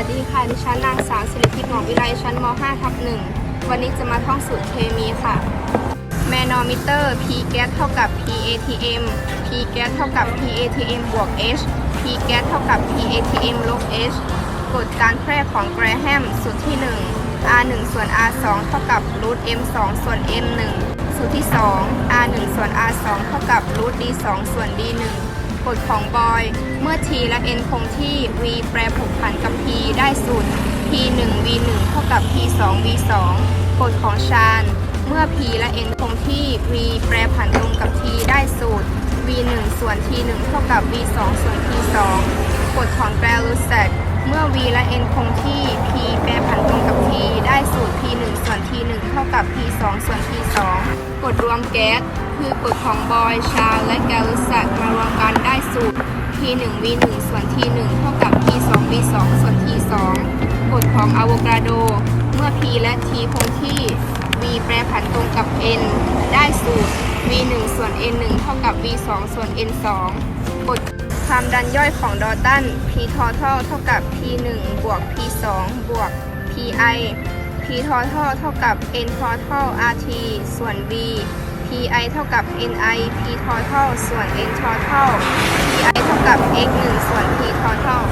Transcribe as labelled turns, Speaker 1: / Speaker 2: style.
Speaker 1: วัสดีค่ะ ดิฉันนางสาวศิริพิษหมองวิไลชั้นม .5 ทับ1วันนี้จะมาท่องสูตรเคมีค่ะ แมนอมิเตอร์ P แก๊สเท่ากับ PATM P แก๊สเท่ากับ PATM บวก H P แก๊สเท่ากับ PATM ลบ H กฎการแพร่ของแกรแฮมสูตรที่ 1 R 1ส่วน R 2เท่ากับรูท M 2ส่วน N 1สูตรที่ 2 R 1ส่วน R 2เท่ากับรูท D 2ส่วน D 1 กฎของบอย เมื่อ T และ N คงที่ V แปรผกผันกับ P ได้สูตร P 1 V 1เท่ากับ P 2 V 2กฎของชาญ เมื่อ p และ n คงที่ v แปรผันตรงกับ t ได้สูตร v 1ส่วน t 1เท่ากับ v 2ส่วน t 2กฎของแกรลูแซกเมื่อ v และ n คงที่ p แปรผันตรงกับ t ได้สูตร p 1ส่วน t 1เท่ากับ p 2ส่วน t 2กฎรวมแก๊ส คือกฎของบอย ชาและแกลูแซกมารวมกันได้สูตร p 1 v 1ส่วน t 1เท่ากับ p 2 v 2ส่วน t 2กฎของอะโวกาโด เมื่อ p และ t คงที่ v แปรผันตรงกับ n ได้สูตร v 1ส่วน n 1เท่ากับ v 2ส่วน n 2กฎความดันย่อยของดอตัน p total เท่ากับ p 1บวก p 2บวก pi p total เท่ากับ n total rt ส่วน v pi เท่ากับ ni p total ส่วน n total pi เท่ากับ x 1ส่วน p total